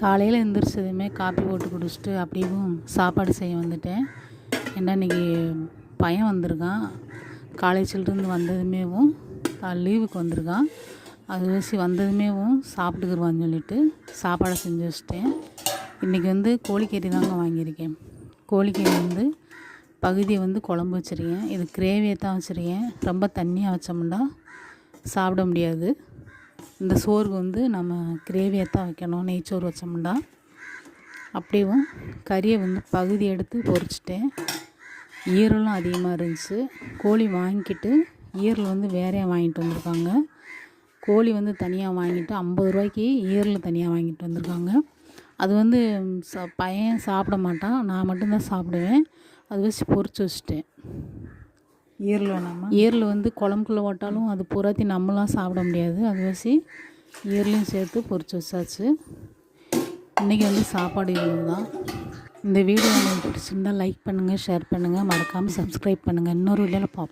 காலையில் எழுந்திரிச்சதுமே காப்பி போட்டு குடிச்சிட்டு அப்படியும் சாப்பாடு செய்ய வந்துட்டேன். ஏன்னா இன்றைக்கி பையன் வந்திருக்கான். காலேஜிலேருந்து வந்ததுமேவும் லீவுக்கு வந்திருக்கான். அது வச்சு வந்ததுமேவும் சாப்பிட்டுக்குருவான்னு சொல்லிட்டு சாப்பாடை செஞ்சு வச்சிட்டேன். இன்றைக்கி வந்து கோழிக்கறி தாங்க வாங்கியிருக்கேன். கோழிக்கறி வந்து பகுதியை வந்து குழம்பு வச்சுருக்கேன். இது கிரேவியை தான் வச்சுருக்கேன். ரொம்ப தண்ணியாக வச்சோம்னா சாப்பிட முடியாது. இந்த சோறு வந்து நம்ம கிரேவியாக தான் வைக்கணும். நெய்ச்சோறு வச்சோம்னா அப்படியும் கறியை வந்து பகுதி எடுத்து பொறிச்சிட்டேன் ஈரலும் அதிகமாக இருந்துச்சு. கோழி வாங்கிக்கிட்டு ஈரல் வந்து வேறையாக வாங்கிட்டு வந்திருக்காங்க. கோழி வந்து தனியாக வாங்கிட்டு ஐம்பது ரூபாய்க்கு ஈரல் தனியாக வாங்கிட்டு வந்திருக்காங்க. அது வந்து ச பையன் சாப்பிட மாட்டான். நான் மட்டும்தான் சாப்பிடுவேன். அது வச்சு பொறிச்சு வச்சுட்டேன். ஏரில் வேணாமா ஏரில் வந்து குழம்புக்குள்ளே ஓட்டாலும் அது பூராத்தி நம்மளாம் சாப்பிட முடியாது. அது வச்சு ஏர்லையும் சேர்த்து பொறிச்சு வச்சாச்சு. இன்றைக்கி வந்து சாப்பாடு இவ்வளோ தான் இந்த வீடியோ உங்களுக்கு பிடிச்சிருந்தா லைக் பண்ணுங்கள் ஷேர் பண்ணுங்கள் மறக்காமல் சப்ஸ்கிரைப் பண்ணுங்கள் இன்னொரு வீடியோவில் பார்ப்போம்